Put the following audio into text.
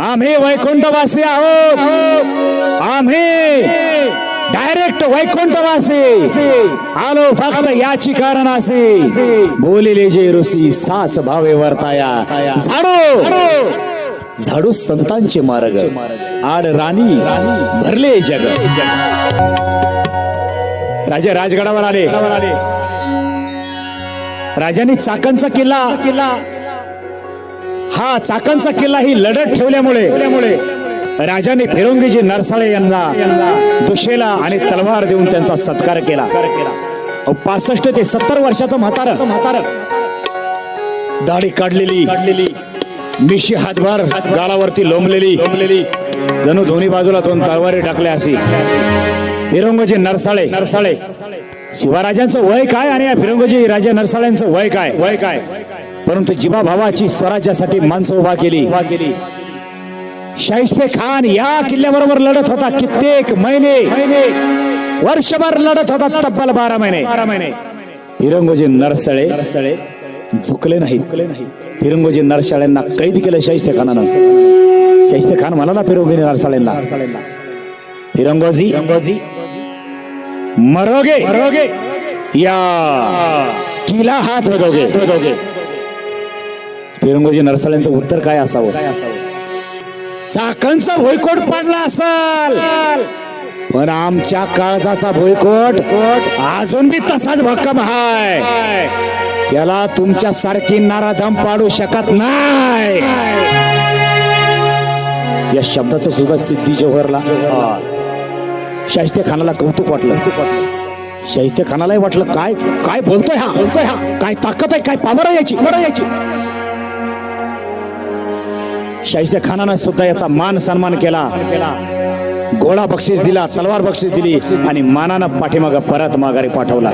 आम्ही वैकुंठवासी आहोत. आम्ही डायरेक्ट वैकुंठवासी. आलो फक्त याची कारण असे बोलिले जे ऋषी साच भावे वरताया झाडो. झाडू संतांचे मार्ग. आड राणी भरले जग. राजा राजगडावर आले. राजाने चाकणचा किल्ला किल्ला हा चाकांचा किल्ला ही लढत ठेवल्यामुळे राजाने फिरंगीजी नरसाळे यांना दुशेला आणि तलवार देऊन त्यांचा सत्कार केला. पासष्ट ते सत्तर वर्षाचं म्हातार. म्हातार दाढी काढलेली. काढलेली मिशी हातभार गालावरती लोंबलेली. लोंबलेली जणू दोन्ही बाजूला दोन तलवारी टाकल्या असे फिरंगोजी नरसाळे. नरसाळे शिवराजांचं वय काय आणि या फिरंगोजी राजा नरसाळ्यांचं वय काय वय काय? परंतु जिबा भावाची स्वराज्यासाठी माणसं उभा केली. शाहिस्ते खान या किल्ल्याबरोबर लढत होता कित्येक महिने. महिने वर्षभर लढत होता तब्बल बारा महिने. बारा महिने फिरंगोजी नरसळे नरसळे झुकले नाही झुकले नाही फिरंगोजी नरसाळ्यांना कैद केलं शाहिस्ते खानानं. शाहिस्ते खान म्हणाला फिरंगोजी नरसाळ्यांना फिरंगोजी फिरंगोजी मरोगे. मरोगे. या. किला हात बदोगे बदोगे फिरंगोजी नरसाळ्यांचं उत्तर काय असावं? चाकणचा भोयकोट पडला असल. पण आमच्या काळजाचा भोयकोट अजून बी तसाच भक्कम हाय. त्याला तुमच्या सारखी नाराधम पाडू शकत नाही. या शब्दाचं सुद्धा सिद्धी जव्हरला शाहिस्ते खानाला कौतुक वाटलं. शाहिस्ते खानालाही वाटलं काय काय बोलतोय हा? बोलतोय हा. काय ताकद आहे? काय पावर याची? पावर आहे याची. शाहिस्ते खानानं सुद्धा याचा मान सन्मान केला. घोडा बक्षीस दिला तलवार बक्षीस दिली आणि मानानं पाठीमाग परत माघारी पाठवला.